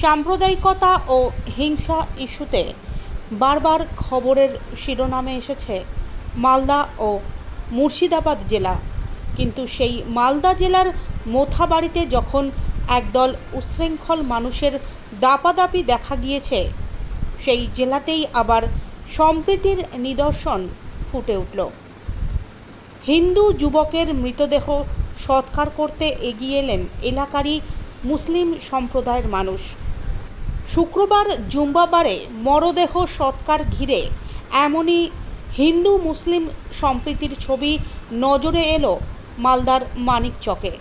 সাম্প্রদায়িকতা ও হিংসা ইস্যুতে বারবার খবরের শিরোনামে এসেছে মালদা ও মুর্শিদাবাদ জেলা। কিন্তু সেই মালদা জেলার মোথাবাড়িতে যখন একদল উচ্ছৃঙ্খল মানুষের দাপাদাপি দেখা গিয়েছে, সেই জেলাতেই আবার সম্প্রীতির নিদর্শন ফুটে উঠল। হিন্দু যুবকের মৃতদেহ সৎকার করতে এগিয়ে এলেন এলাকারই মুসলিম সম্প্রদায়ের মানুষ। শুক্রবার জুম্বাবারে মরদেহ সৎকার ঘিরে এমনই হিন্দু মুসলিম সম্প্রীতির ছবি নজরে এলো মালদার মানিকচকে।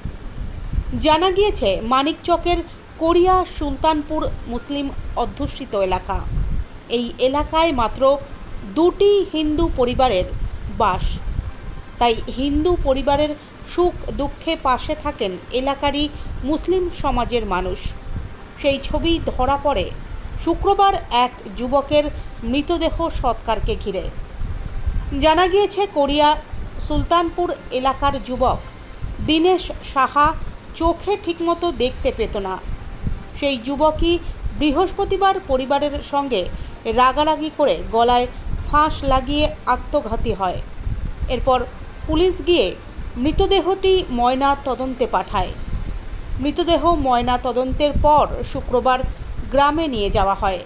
জানা গিয়েছে, মানিকচকের কোরিয়া সুলতানপুর মুসলিম অধ্যুষিত এলাকা। এই এলাকায় মাত্র দুটি হিন্দু পরিবারের বাস। তাই হিন্দু পরিবারের সুখ দুঃখে পাশে থাকেন এলাকারই মুসলিম সমাজের মানুষ। সেই ছবি ধরা পড়ে শুক্রবার এক যুবকের মৃতদেহ সৎকারকে ঘিরে। জানা গিয়েছে, কোরিয়া সুলতানপুর এলাকার যুবক দীনেশ সাহা চোখে ঠিকমতো দেখতে পেত না। সেই যুবকই বৃহস্পতিবার পরিবারের সঙ্গে রাগারাগি করে গলায় ফাঁস লাগিয়ে আত্মঘাতী হয়। এরপর পুলিশ গিয়ে মৃতদেহটি ময়না তদন্তে পাঠায়। মৃতদেহ ময়না তদন্তের পর শুক্রবার গ্রামে নিয়ে যাওয়া হয়।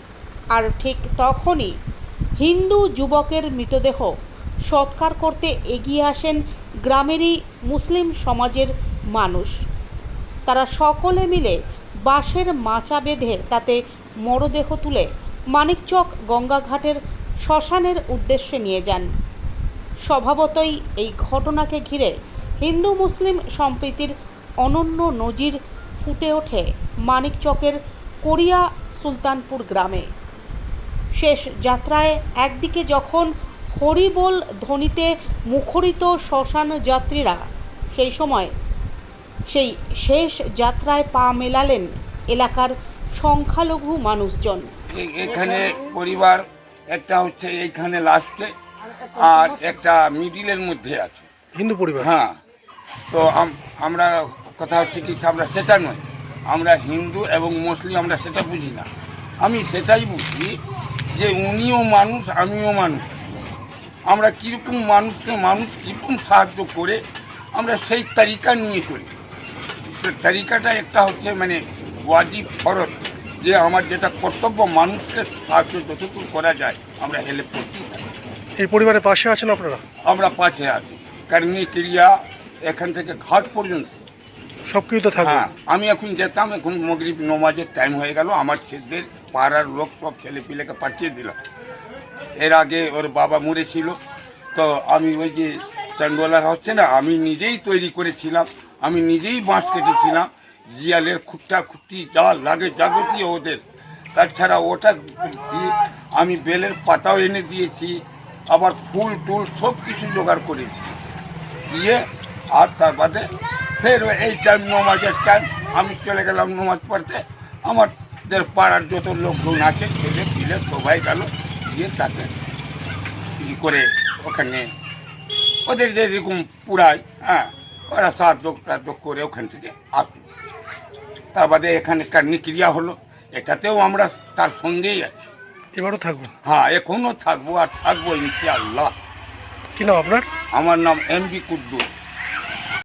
আর ঠিক তখনই হিন্দু যুবকের মৃতদেহ সৎকার করতে এগিয়ে আসেন গ্রামেরই মুসলিম সমাজের মানুষ। তারা সকলে মিলে বাঁশের মাচা বেঁধে তাতে মরদেহ তুলে মানিকচক গঙ্গাঘাটের শ্মশানের উদ্দেশ্যে নিয়ে যান। স্বভাবতই এই ঘটনাকে ঘিরে হিন্দু মুসলিম সম্প্রীতির অনন্য নজির ফুটে ওঠে মানিকচকের কোরিয়া সুলতানপুর গ্রামে। শেষ যাত্রায় একদিকে যখন হরিবোল ধ্বনিতে মুখরিত শ্মশান যাত্রীরা সেই সময় সেই শেষ যাত্রায় পা মেলালেন এলাকার সংখ্যালঘু মানুষজন। এখানে পরিবার একটা হচ্ছে এইখানে লাস্টে আর একটা মিডিলের মধ্যে আছে। হিন্দু পরিবার? হ্যাঁ তো আমরা কথা হচ্ছে কি আমরা সেটা নয়। আমরা হিন্দু এবং মুসলিম আমরা সেটা বুঝি না। আমি সেটাই বুঝি যে উনিও মানুষ আমিও মানুষ। আমরা কীরকম মানুষকে মানুষ কীরকম সাহায্য করে আমরা সেই তালিকা নিয়ে চলি। সে তালিকাটা একটা হচ্ছে মানে ওয়াজিব ফরজ যে আমার যেটা কর্তব্য মানুষকে সাহায্য যতটুকু করা যায় আমরা হেল্প করতে এই পরিবারের পাশে আছেন আপনারা? আমরা পাশে আছি। কারণ ক্রিয়া এখান থেকে ঘাট পর্যন্ত। তো থাকবে। হ্যাঁ আমি এখন যেতাম, এখন মগরিব নমাজের টাইম হয়ে গেল, আমার ছেলেদের পাড়ার লোক সব ছেলে পিলেকে পাঠিয়ে দিলাম এর আগে ওর বাবা মরেছিল, তো আমি ওই যে চান্ডোলার হচ্ছে না, আমি নিজেই তৈরি করেছিলাম, আমি নিজেই বাঁশ কেটেছিলাম, জিয়ালের খুঁটটা খুঁটি যা লাগে যাবতীয় ওদের। তাছাড়া ওটা দিয়ে আমি বেলের পাতাও এনে দিয়েছি, আবার ফুল টুল সব কিছু জোগাড় করে দিয়ে, আর তার বাদে ফের এই টাইম নমাজের টাইম আমি চলে গেলাম নমাজ পড়তে। আমাদের পাড়ার যত লোকজন আছে ছেলে পিলে সবাই গেল দিয়ে তাকে ই করে ওখানে ওদের যেরকম পুরাই হ্যাঁ ওরা সাহায্য টাহায্য করে ওখান থেকে আসলো। তার বাদে এখানে কার্নি ক্রিয়া হলো এটাতেও আমরা তার সঙ্গেই আছি। এবারও থাকব? হ্যাঁ এখনও থাকব আর থাকব ইনশাআল্লাহ। কি নাম আপনার? আমার নাম এম বি কুদ্দুস।